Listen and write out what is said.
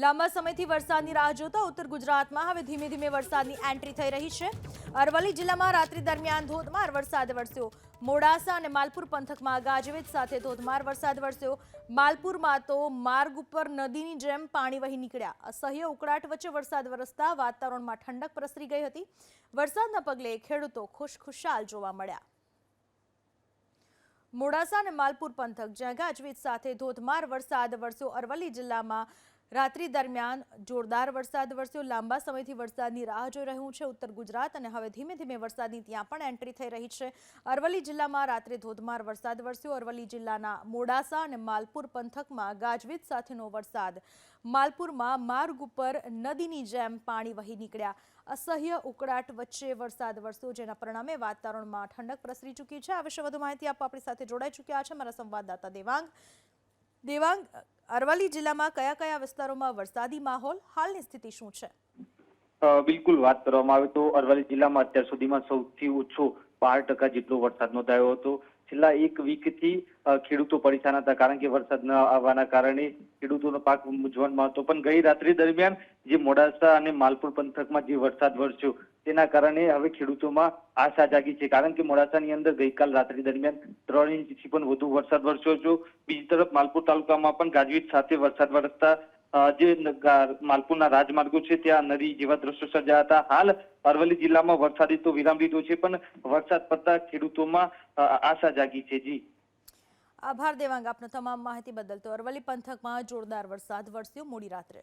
લાંબા સમયથી વરસાદની રાહ જોતા ઉત્તર ગુજરાતમાં હવે ધીમે ધીમે વરસાદની એન્ટ્રી થઈ રહી છે. અરવલ્લી જિલ્લામાં રાત્રિ દરમિયાન ધોધમાર વરસાદ વરસ્યો. મોડાસા અને માલપુર પંથકમાં ગાજવીજ સાથે ધોધમાર વરસાદ વરસ્યો. માલપુરમાં તો માર્ગ ઉપર નદીની જેમ પાણી વહી નીકળ્યા. અસહ્ય ઉકળાટ વચ્ચે વરસાદ વરસતા વાતાવરણમાં ઠંડક પ્રસરી ગઈ હતી. વરસાદના પગલે ખેડૂતો ખુશખુશાલ જોવા મળ્યા. મોડાસા અને માલપુર પંથક જ્યાં ગાજવીજ સાથે ધોધમાર વરસાદ વરસ્યો. અરવલ્લી જિલ્લામાં રાત્રિ દરમિયાન જોરદાર વરસાદ વરસ્યો. લાંબા સમયથી વરસાદની રાહ જોઈ રહ્યું છે ઉત્તર ગુજરાત અને હવે ધીમે ધીમે વરસાદની ત્યાં પણ એન્ટ્રી થઈ રહી છે. અરવલ્લી જિલ્લામાં રાત્રે ધોધમાર વરસાદ વરસ્યો. અરવલ્લી જિલ્લાના મોડાસા અને માલપુર પંથકમાં ગાજવીજ સાથેનો વરસાદ. માલપુરમાં માર્ગ ઉપર નદીની જેમ પાણી વહી નીકળ્યા. અસહ્ય ઉકળાટ વચ્ચે વરસાદ વરસ્યો, જેના પરિણામે વાતાવરણમાં ઠંડક પ્રસરી ચૂકી છે. આ વિશે વધુ માહિતી આપવા આપણી સાથે જોડાઈ ચૂક્યા છે મારા સંવાદદાતા દેવાંગ. દેવાંગ, અરવલ્લી જિલ્લામાં કયા કયા વિસ્તારોમાં વરસાદી માહોલ, હાલની સ્થિતિ શું છે? બિલકુલ વાત કરવામાં આવે તો અરવલ્લી જિલ્લામાં અત્યાર સુધીમાં સૌથી ઓછો બાર ટકા જેટલો વરસાદ નોંધાયો હતો. છેલ્લા એક વીકથી ખેડૂતો પરેશાન હતા કારણ કે વરસાદ ન આવવાના કારણે ખેડૂતોનો પાક મૂંઝવણમાં હતો પણ ગઈ રાત્રિ દરમિયાન જે મોડાસા અને માલપુર પંથકમાં જે વરસાદ વરસ્યો, તેના કારણે હવે ખેડૂતોમાં આશા જાગી છે. કારણ કે મોડાસાની અંદર ગઈકાલ રાત્રિ દરમિયાન ત્રણ ઇંચથી પણ વધુ વરસાદ વરસ્યો હતો બીજી તરફ માલપુર તાલુકામાં પણ ગાજવીજ સાથે વરસાદ વરસતા જે માલપુરના રાજમાર્ગો છે, ત્યાં નદી જેવા દ્રશ્યો સર્જાયા હતા. હાલ અરવલ્લી જિલ્લામાં વરસાદી તો વિરામ લીધો છે, પણ વરસાદ પડતા ખેડૂતોમાં આશા જાગી છે. જી. આભાર દેવાંગ આપનો તમામ માહિતી બદલ. તો અરવલ્લી પંથકમાં જોરદાર વરસાદ વરસ્યો, મોડી રાત્રે.